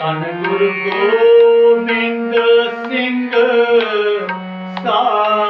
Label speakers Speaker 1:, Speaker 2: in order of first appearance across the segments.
Speaker 1: ਧੰਨ ਗੁਰੂ ਗੋਬਿੰਦ ਸਿੰਘ ਸਾ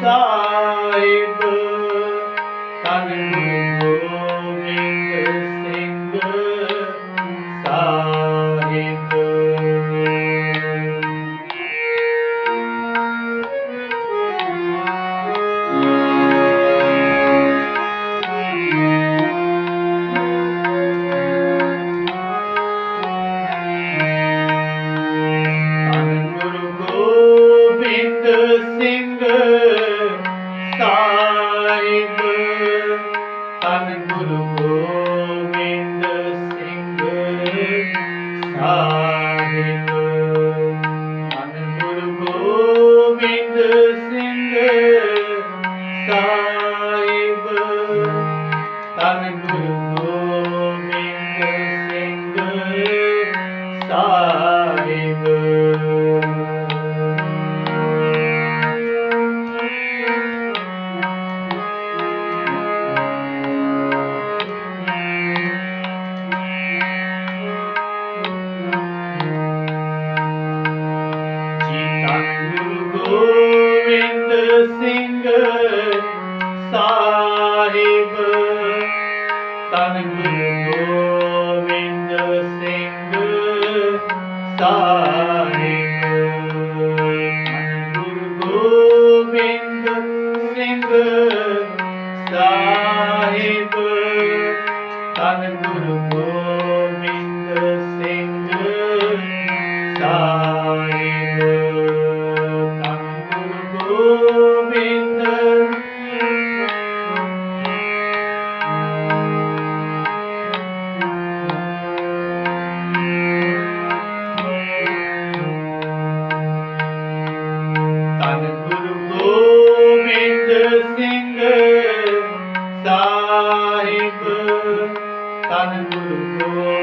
Speaker 1: Star. Guru Gobind Singh ਸਾਹਿਬ ਤਨ ਗੁਰੂ ਸਿੰਘ ਸਾਹਿਬ। ਤਨ ਗੁਰੂ ਸਿੰਘ ਸਾਹਿਬ ਤਨ ਗੁਰੂ ਸਿੰਘ ਸਾਹਿਬ ਤਨ ਗੁਰੂ